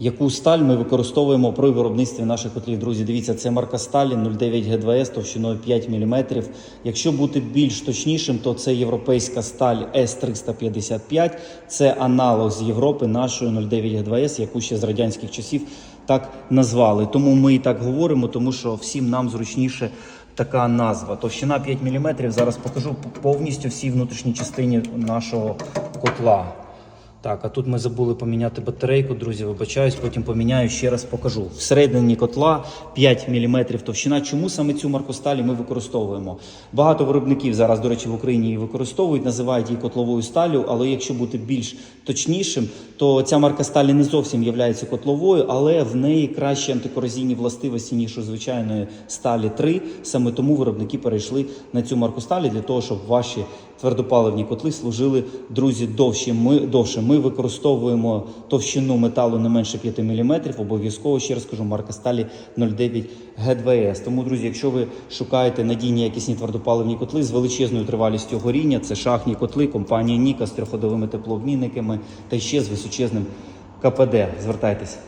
Яку сталь ми використовуємо при виробництві наших котлів? Друзі, дивіться, це марка сталі 09 Г2С товщиною 5 мм. Якщо бути більш точнішим, то це європейська сталь С355. Це аналог з Європи нашої 09 Г2С, яку ще з радянських часів так назвали. Тому ми і так говоримо, тому що всім нам зручніше така назва. Товщина 5 мм. Зараз покажу повністю всі внутрішні частині нашого котла. Так, а тут ми забули поміняти батарейку, друзі, вибачаюсь, потім поміняю, ще раз покажу. Всередині котла 5 мм товщина. Чому саме цю марку сталі ми використовуємо? Багато виробників зараз, до речі, в Україні її використовують, називають її котловою сталю, але якщо бути більш точнішим, то ця марка сталі не зовсім є котловою, але в неї кращі антикорозійні властивості, ніж у звичайної сталі 3. Саме тому виробники перейшли на цю марку сталі для того, щоб ваші твердопаливні котли служили друзі довше. Ми довше. Ми використовуємо товщину металу не менше 5 мм. Обов'язково ще раз кажу, марка сталі 09 Г2С. Тому, друзі, якщо ви шукаєте надійні якісні твердопаливні котли з величезною тривалістю горіння, це шахні котли компанії Ніка з трьохходовими теплообмінниками та ще з височезним КПД. Звертайтеся.